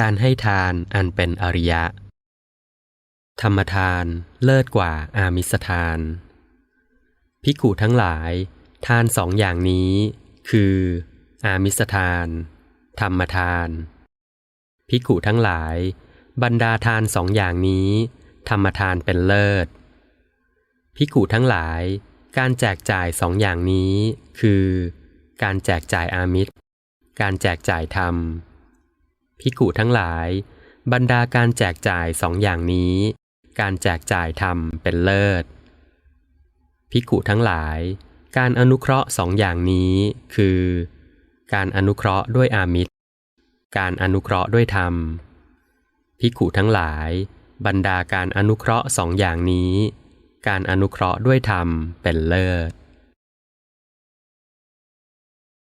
การให้ทานอันเป็นอริยะ ธรรมทานเลิศกว่าอามิสทานภิกขุทั้งหลาย ทานสองอย่างนี้ คือ อามิสทาน ธรรมทานภิกขุทั้งหลาย บรรดาทานสองอย่างนี้ ธรรมทานเป็นเลิศภิกขุทั้งหลาย การแจกจ่ายสองอย่างนี้ คือ การแจกจ่ายอามิตร การแจกจ่ายธรรม ภิกขุทั้งหลาย บรรดาการแจกจ่ายสองอย่างนี้ การแจกจ่ายธรรมเป็นเลิศภิกขุทั้งหลาย การอนุเคราะห์สองอย่างนี้ คือ การอนุเคราะห์ด้วยอามิตร การอนุเคราะห์ด้วยธรรมภิกขุทั้งหลาย บรรดาการอนุเคราะห์สองอย่างนี้ การอนุเคราะห์ด้วยธรรมเป็นเลิศ